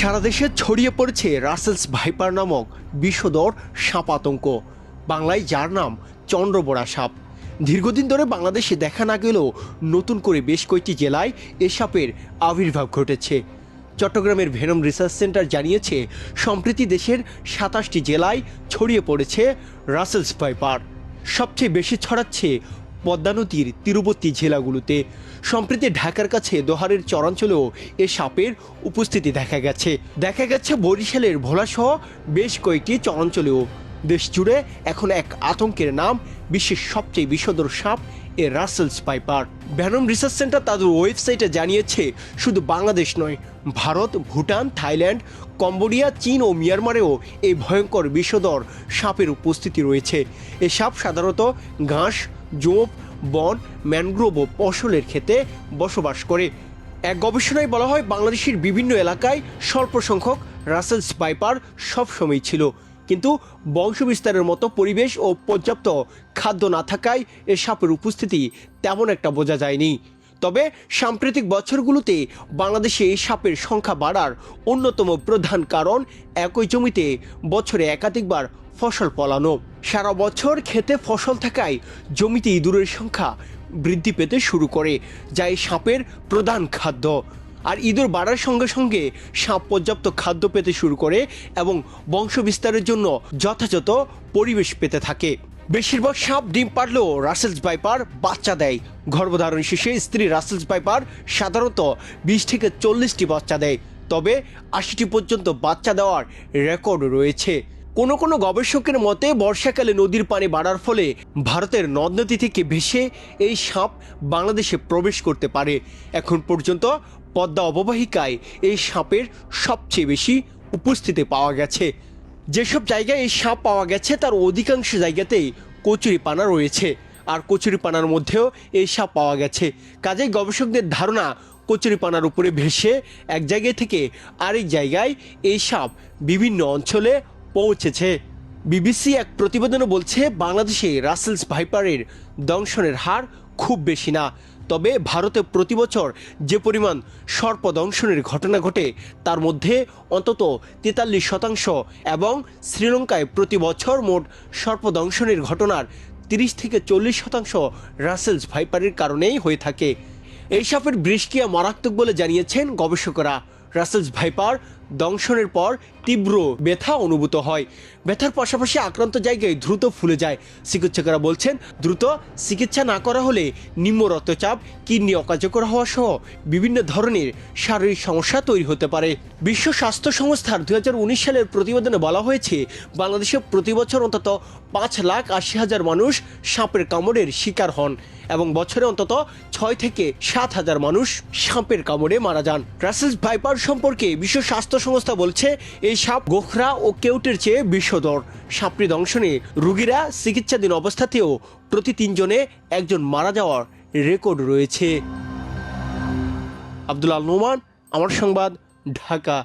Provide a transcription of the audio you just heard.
সারা দেশে ছড়িয়ে পড়েছে রাসেলস ভাইপার নামক বিষধর সাপ আতঙ্ক। বাংলায় যার নাম চন্দ্রবোড়া সাপ। দীর্ঘদিন ধরে বাংলাদেশে দেখা না গেলেও নতুন করে বেশ কয়েকটি জেলায় এ সাপের আবির্ভাব ঘটেছে। চট্টগ্রামের ভেনম রিসার্চ সেন্টার জানিয়েছে, সম্প্রতি দেশের সাতাশটি জেলায় ছড়িয়ে পড়েছে রাসেলস ভাইপার। সবচেয়ে বেশি ছড়াচ্ছে পদ্মা নদীর তীরবর্তী জেলাগুলোতে। সম্প্রতি ঢাকার কাছে দোহারের চরাঞ্চলেও এ সাপের উপস্থিতি দেখা গেছে। দেখা গেছে বরিশালের ভোলাসহ বেশ কয়েকটি চরাঞ্চলেও। দেশ জুড়ে এখন এক আতঙ্কের নাম বিশ্বের সবচেয়ে বিষধর সাপ এ Russell's viper venom research centre তাদের ওয়েবসাইটে জানিয়েছে, শুধু বাংলাদেশ নয়, ভারত, ভুটান, থাইল্যান্ড, কম্বোডিয়া, চীন ও মিয়ানমারেও এই ভয়ঙ্কর বিষধর সাপের উপস্থিতি রয়েছে। এ সাপ সাধারণত ঘাস, জোপ, বন, ম্যানগ্রোভ ও ফসলের ক্ষেতে বসবাস করে। এক গবেষণায় বলা হয়, বাংলাদেশের বিভিন্ন এলাকায় স্বল্প সংখ্যক রাসেলস পাইপার সবসময় ছিল। কিন্তু বংশবিস্তারের মতো পরিবেশ ও পর্যাপ্ত খাদ্য না থাকায় এ সাপের উপস্থিতি তেমন একটা বোঝা যায়নি। তবে সাম্প্রতিক বছরগুলোতে বাংলাদেশে এই সাপের সংখ্যা বাড়ার অন্যতম প্রধান কারণ একই জমিতে বছরে একাধিকবার ফসল ফলানো। সারা বছর খেতে ফসল থাকায় জমিতে ইঁদুরের সংখ্যা বৃদ্ধি পেতে শুরু করে, যা এই সাপের প্রধান খাদ্য। আর ইঁদুর বাড়ার সঙ্গে সঙ্গে সাপ পর্যাপ্ত খাদ্য পেতে শুরু করে এবং বংশ বিস্তারের জন্য যথাযথ পরিবেশ পেতে থাকে। বেশিরভাগ সাপ ডিম পারলেও রাসেলস বাইপার বাচ্চা দেয়। গর্ভধারণ শেষে স্ত্রী রাসেলস বাইপার সাধারণত বিশ থেকে চল্লিশটি বাচ্চা দেয়। তবে আশিটি পর্যন্ত বাচ্চা দেওয়ার রেকর্ড রয়েছে। কোনো কোনো গবেষকের মতে, বর্ষাকালে নদীর পানি বাড়ার ফলে ভারতের নদ নদী থেকে ভেসে এই সাপ বাংলাদেশে প্রবেশ করতে পারে। এখন পর্যন্ত পদ্মা অববাহিকায় এই সাপের সবচেয়ে বেশি উপস্থিতি পাওয়া গেছে। যেসব জায়গায় এই সাপ পাওয়া গেছে, তার অধিকাংশ জায়গাতেই কচুরিপানা রয়েছে। আর কচুরিপানার মধ্যেও এই সাপ পাওয়া গেছে। কাজেই গবেষকদের ধারণা, কচুরিপানার উপরে ভেসে এক জায়গা থেকে আরেক জায়গায় এই সাপ বিভিন্ন অঞ্চলে পৌঁছেছে। বিবিসি এক প্রতিবেদনে বলছে, বাংলাদেশে রাসেলস ভাইপারের দংশনের হার খুব বেশি না। তবে ভারতে প্রতি বছর যে পরিমাণ সর্প দংশনের ঘটনা ঘটে, তার মধ্যে অন্তত তেতাল্লিশ শতাংশ এবং শ্রীলঙ্কায় প্রতি বছর মোট সর্প দংশনের ঘটনার তিরিশ থেকে চল্লিশ শতাংশ রাসেলস ভাইপারের কারণেই হয়ে থাকে। এই সাপের বৃষ্টিয়া মারাত্মক বলে জানিয়েছেন গবেষকরা। রাসেলস ভাইপার দংশনের পর তীব্র ব্যথা অনুভূত হয়। ব্যথার পাশাপাশি আক্রান্ত জায়গায় দ্রুত ফুলে যায়। চিকিৎসকরা বলছেন, দ্রুত চিকিৎসা না করা হলে নিম্ন রক্তচাপ, কিডনি অকার্যকর হওয়া সহ বিভিন্ন ধরনের শারীরিক সমস্যা তৈরি হতে পারে। বিশ্ব স্বাস্থ্য সংস্থার দু হাজার উনিশ সালের প্রতিবেদনে বলা হয়েছে, বাংলাদেশে প্রতি বছর অন্তত পাঁচ লাখ আশি হাজার মানুষ সাপের কামড়ের শিকার হন এবং বছরে অন্তত ছয় থেকে সাত হাজার মানুষ সাপের কামড়ে মারা যান। ভাইপার সম্পর্কে বিশ্ব স্বাস্থ্য সংস্থা বলছে, এই সাপ গোখরা ও কেউটের চেয়ে বিষধর। সাপটি দংশনে রুগীরা চিকিৎসাধীন অবস্থাতেও প্রতি তিনজনে একজন মারা যাওয়ার রেকর্ড রয়েছে। আব্দুল আল নোমান, আমার সংবাদ, ঢাকা।